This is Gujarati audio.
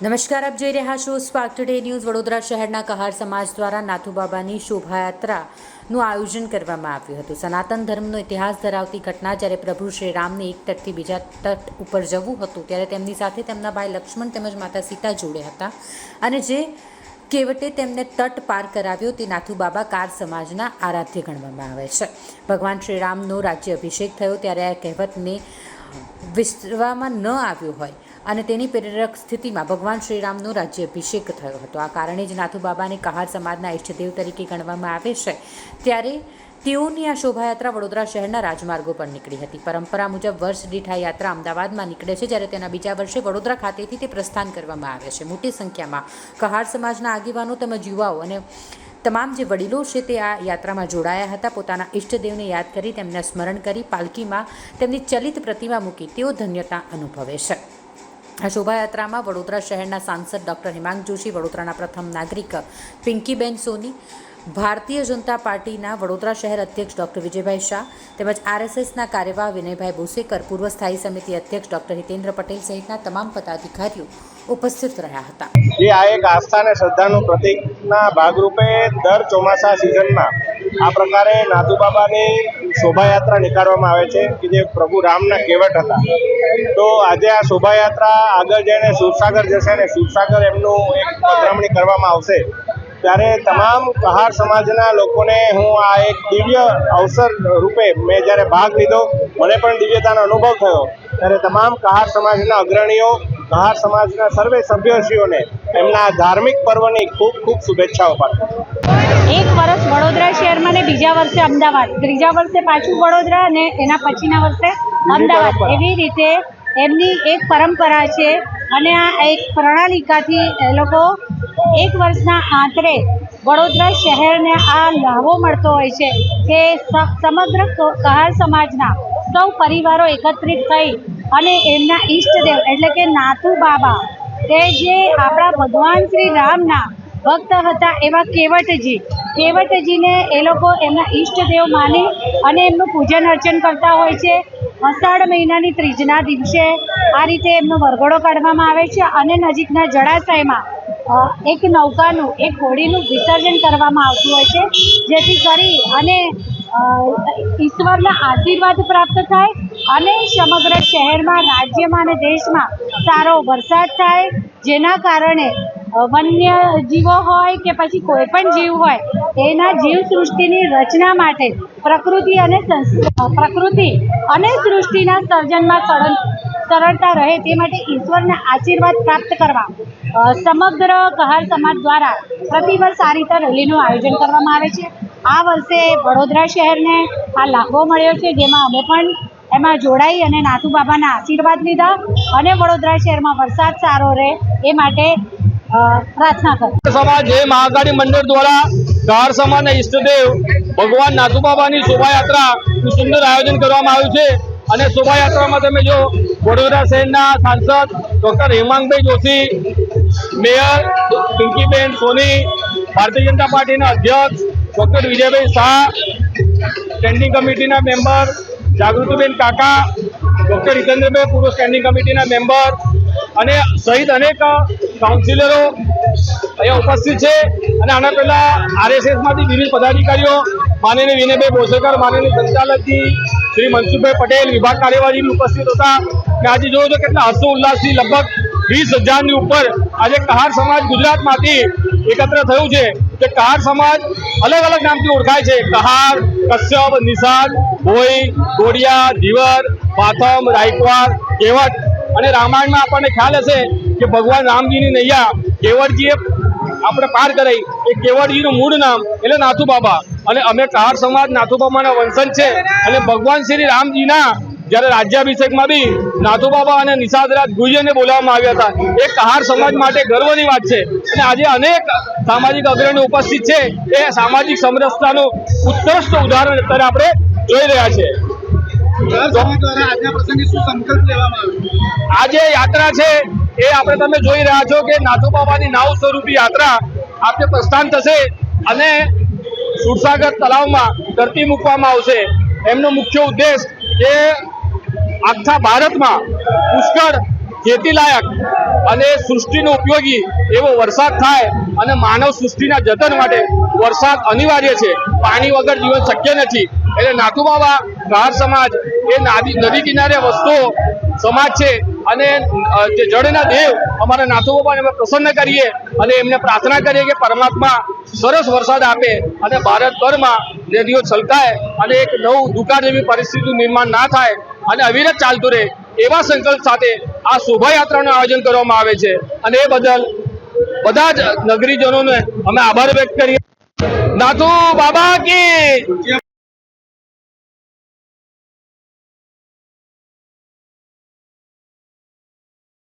નમસ્કાર, આપ જોઈ રહ્યા છો સ્પાર્ક ટુડે ન્યૂઝ વડોદરા શહેરના કહાર સમાજ દ્વારા નાથુબાબાની શોભાયાત્રાનું આયોજન કરવામાં આવ્યું હતું. સનાતન ધર્મનો ઇતિહાસ ધરાવતી ઘટના જ્યારે પ્રભુ શ્રી રામને એક તટથી બીજા તટ ઉપર જવું હતું, ત્યારે તેમની સાથે તેમના ભાઈ લક્ષ્મણ તેમજ માતા સીતા જોડે હતા અને જે કેવટે તેમને તટ પાર કરાવ્યો તે નાથુબાબા કાર સમાજના આરાધ્ય ગણવામાં આવે છે. ભગવાન શ્રી રામનો રાજ્ય અભિષેક થયો ત્યારે આ કહેવતને વિસ્તરવામાં ન આવ્યું હોય અને તેની પ્રેરક સ્થિતિમાં ભગવાન શ્રીરામનો રાજ્ય અભિષેક થયો હતો. આ કારણે જ નાથુ બાબાને કહાર સમાજના ઇષ્ટદેવ તરીકે ગણવામાં આવે છે. ત્યારે તેઓની આ શોભાયાત્રા વડોદરા શહેરના રાજમાર્ગો પર નીકળી હતી. પરંપરા મુજબ વર્ષ દીઠ યાત્રા અમદાવાદમાં નીકળે છે, જ્યારે તેના બીજા વર્ષે વડોદરા ખાતેથી તે પ્રસ્થાન કરવામાં આવે છે. મોટી સંખ્યામાં કહાર સમાજના આગેવાનો તેમજ યુવાઓ અને તમામ જે વડીલો છે તે આ યાત્રામાં જોડાયા હતા. પોતાના ઈષ્ટદેવને યાદ કરી તેમને સ્મરણ કરી પાલકીમાં તેમની ચલિત પ્રતિમા મૂકી તેઓ ધન્યતા અનુભવે છે. આ શોભાયાત્રામાં વડોદરા શહેરના સાંસદ ડૉક્ટર હિમાંગ જોશી, વડોદરાના પ્રથમ નાગરિક પિંકીબેન સોની, ભારતીય જનતા પાર્ટીના વડોદરા શહેર અધ્યક્ષ ડૉક્ટર વિજયભાઈ શાહ તેમજ આરએસએસના કાર્યવાહ વિનયભાઈ બોસેકર, પૂર્વ સ્થાયી સમિતિ અધ્યક્ષ ડૉક્ટર હિતેન્દ્ર પટેલ સહિતના તમામ પદાધિકારીઓ ઉપસ્થિત રહ્યા હતા. જે આ એક આસ્થા અને શ્રદ્ધાનું પ્રતીકના ભાગરૂપે દર ચોમાસા સિઝનમાં આ પ્રકારે નાથુ બાબાની શોભાયાત્રા નીકાળવામાં આવે છે, કે જે પ્રભુ રામના કેવટ હતા. તો આજે આ શોભાયાત્રા આગળ જઈને શિવસાગર જશે અને શિવસાગર એમનું એક પધરામણી કરવામાં આવશે. ત્યારે તમામ કહાર સમાજના લોકોને હું આ એક દિવ્ય અવસર રૂપે મેં જ્યારે ભાગ લીધો, મને પણ દિવ્યતાનો અનુભવ થયો. ત્યારે તમામ કહાર સમાજના અગ્રણીઓ કહાર સમાજના સર્વે સભ્યશ્રીઓને એમના ધાર્મિક પર્વની ખૂબ ખૂબ શુભેચ્છાઓ પાઠવું એક વર્ષ વડોદરા શહેરમાં ને બીજા વર્ષે અમદાવાદ. ત્રીજા વર્ષે પાછું વડોદરા અને એના પછીના વર્ષે અમદાવાદ. એવી રીતે એમની એક પરંપરા છે અને આ એક પ્રણાલિકાથી એ લોકો એક વર્ષના આંતરે વડોદરા શહેરને આ લાભો મળતો હોય છે કે સમગ્ર કહાર સમાજના સૌ પરિવારો એકત્રિત થઈ અને એમના ઈષ્ટદેવ એટલે કે નાથુ બાબા કે જે આપણા ભગવાન શ્રી રામના ભક્ત હતા એવા કેવટજી. કેવટજીને એ લોકો એમના ઈષ્ટદેવ માની અને એમનું પૂજન અર્ચન કરતા હોય છે. અષાઢ મહિનાની ત્રીજના દિવસે આ રીતે એમનો વરઘોડો કાઢવામાં આવે છે અને નજીકના જળાશયમાં એક નૌકાનું, એક હોડીનું વિસર્જન કરવામાં આવતું હોય છે. જેથી કરી અને ઈશ્વરના આશીર્વાદ પ્રાપ્ત થાય અને સમગ્ર શહેરમાં, રાજ્યમાં અને દેશમાં સારો વરસાદ થાય, જેના કારણે વન્ય જીવો હોય કે પછી કોઈ પણ જીવ હોય એના જીવ સૃષ્ટિની રચના માટે પ્રકૃતિ અને પ્રકૃતિ અને સૃષ્ટિના સર્જનમાં સરળ સરળતા રહે તે માટે ઈશ્વરના આશીર્વાદ પ્રાપ્ત કરવા સમગ્ર કહાર સમાજ દ્વારા પ્રતિવર્ષ આ રીતે રેલીનું આયોજન કરવામાં આવે છે. આ વર્ષે વડોદરા શહેરને આ લાભો મળ્યો છે, જેમાં અમે પણ એમાં જોડાઈ અને નાથુ બાબાના આશીર્વાદ લીધા અને વડોદરા શહેરમાં વરસાદ સારો રહે એ માટે મહાકાળી મંડળ દ્વારા ઈષ્ટદેવ ભગવાન નાથુબાબાની શોભાયાત્રાનું સુંદર આયોજન કરવામાં આવ્યું છે. અને શોભાયાત્રામાં તમે જો વડોદરા શહેરના સાંસદ ડૉક્ટર હેમાંગભાઈ જોશી, મેયર પિંકીબેન સોની, ભારતીય જનતા પાર્ટીના અધ્યક્ષ ડોક્ટર વિજયભાઈ શાહ, સ્ટેન્ડિંગ કમિટીના મેમ્બર જાગૃતિબેન કાકા, ડોક્ટર હિતેન્દ્રભાઈ પૂર્વ સ્ટેન્ડિંગ કમિટીના મેમ્બર અને સહિત અનેક કાઉન્સિલરો અહીંયા ઉપસ્થિત છે. અને આના પહેલાં આરએસએસમાંથી વિવિધ પદાધિકારીઓ, માનનીય વિનયભાઈ બોસેકર માનનીય સંચાલકજી શ્રી મનસુખભાઈ પટેલ, વિભાગ કાર્યવાહી ઉપસ્થિત હતા. અને આજે જોયું તો કેટલા હર્ષો ઉલ્લાસથી લગભગ વીસ હજારની ઉપર આજે કહાર સમાજ ગુજરાતમાંથી એકત્ર થયું છે. કે કહાર સમાજ અલગ અલગ નામથી ઓળખાય છે. કહાર, કશ્યપ નિષાદ ભોઈ, ગોડિયા, ધીવર, પાથમ, રાયકવાડ, કેવટ. અને રામાયણમાં આપણને ખ્યાલ હશે કે ભગવાન રામજીની નૈયા કેવટજીએ આપણે પાર કરાઈ. એ કેવડજીનું મૂળ નામ એટલે નાથુ બાબા અને અમે કહાર સમાજ નાથુ બાબાના વંશજ છે. અને ભગવાન શ્રી રામજીના જ્યારે રાજ્યાભિષેકમાં બી નાથુ બાબા અને નિષાદરાજ ગુજ્જરને બોલાવવામાં આવ્યા હતા. એ કહાર સમાજ માટે ગર્વની વાત છે. અને આજે અનેક સામાજિક અગ્રણીઓ ઉપસ્થિત છે. એ સામાજિક સમરસતાનું ઉત્કૃષ્ટ ઉદાહરણ અત્યારે આપણે જોઈ રહ્યા છે. આ જે યાત્રા છે, એ આપણે તમે જોઈ રહ્યા છો કે નાથુ બાબાની નાવ સ્વરૂપી યાત્રા આપણે પ્રસ્થાન થશે અને સુરસાગર તળાવમાં ધરતી મૂકવામાં આવશે. એમનો મુખ્ય ઉદ્દેશ એ આખા ભારતમાં પુષ્કળ ખેતીલાયક અને સૃષ્ટિનો ઉપયોગી એવો વરસાદ થાય અને માનવ સૃષ્ટિના જતન માટે વરસાદ અનિવાર્ય છે. પાણી વગર જીવન શક્ય નથી. એટલે નાથુ બાબા ગાર સમાજ એ નાદી, નદી કિનારે વસતો સમાજ છે અને જે જળના દેવ અમારા નાથુ બાબાને અમે પ્રસન્ન કરીએ અને એમને પ્રાર્થના કરીએ કે પરમાત્મા સરસ વરસાદ આપે અને ભારતભરમાં નદીઓ છલકાય અને એક નવું દુકાળ જેવી પરિસ્થિતિનું નિર્માણ ના થાય અને અવિરત ચાલતું રહે એવા સંકલ્પ સાથે આ શોભાયાત્રાનું આયોજન કરવામાં આવે છે. અને એ બદલ બધા જ નગરીજનોને અમે આભાર વ્યક્ત કરીએ. નાથુ બાબા કી!